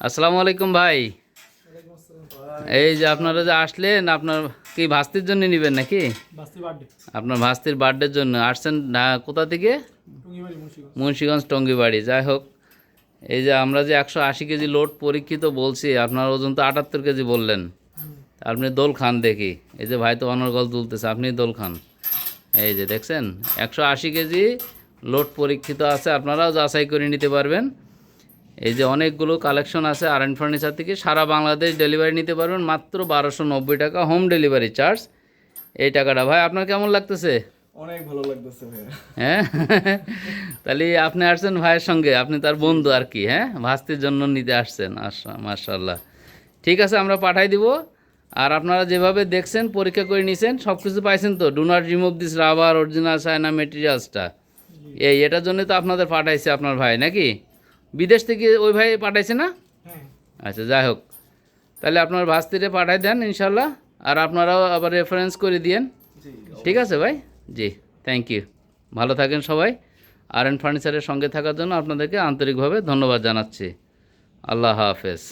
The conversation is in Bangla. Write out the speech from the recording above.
আসসালামু আলাইকুম ভাই। এই যে আপনারা যে আসলেন আপনার কি ভাস্তির জন্য নেবেন নাকি? আপনার ভাস্তির বার্থডের জন্য। আসছেন না- কোথা থেকে? মুন্সিগঞ্জ। টঙ্গিবাড়ি। যাই হোক এই যে আমরা যে একশো আশি কেজি লোড পরীক্ষিত বলছি আপনার ওজন তো আটাত্তর কেজি বললেন। আপনি দোল খান দেখি। এই যে ভাই তো অনর্গল তুলতেছে আপনি দোল খান। এই যে দেখছেন একশো আশি কেজি লোড পরীক্ষিত আছে আপনারাও যাচাই করে নিতে পারবেন। এই যে অনেকগুলো কালেকশন আছে আর এন ফার্নিচার থেকে সারা বাংলাদেশ ডেলিভারি নিতে পারবেন মাত্র বারোশো নব্বই টাকা হোম ডেলিভারি চার্জ। এই টাকাটা ভাই আপনার কেমন লাগতেছে? অনেক ভালো লাগতেছে ভাইয়া। হ্যাঁ? তাহলে আপনি আসছেন ভাইয়ের সঙ্গে আপনি তার বন্ধু আর কি হ্যাঁ? ভাস্তির জন্য নিতে আসছেন মার্শাল্লাহ ঠিক আছে আমরা পাঠাই দিব। আর আপনারা যেভাবে দেখছেন পরীক্ষা করে নিছেন সব কিছু পাইছেন তো? Do not remove this rubber original China মেটেরিয়ালসটা এই এটার জন্য তো আপনাদের পাঠাইছে আপনার ভাই নাকি? বিদেশ থেকে ওই ভাই পাঠাইছে না? হ্যাঁ। আচ্ছা যাই হোক। তাহলে আপনার ভাস্তিরে পাঠাই দেন ইনশাল্লাহ আর আপনারাও আবার রেফারেন্স করে দিয়েন। ঠিক আছে ভাই? জি থ্যাংক ইউ ভালো থাকেন সবাই। আর এন ফার্নিচারের সঙ্গে থাকার জন্য আপনাদেরকে আন্তরিকভাবে ধন্যবাদ জানাচ্ছি। আল্লাহ হাফেজ।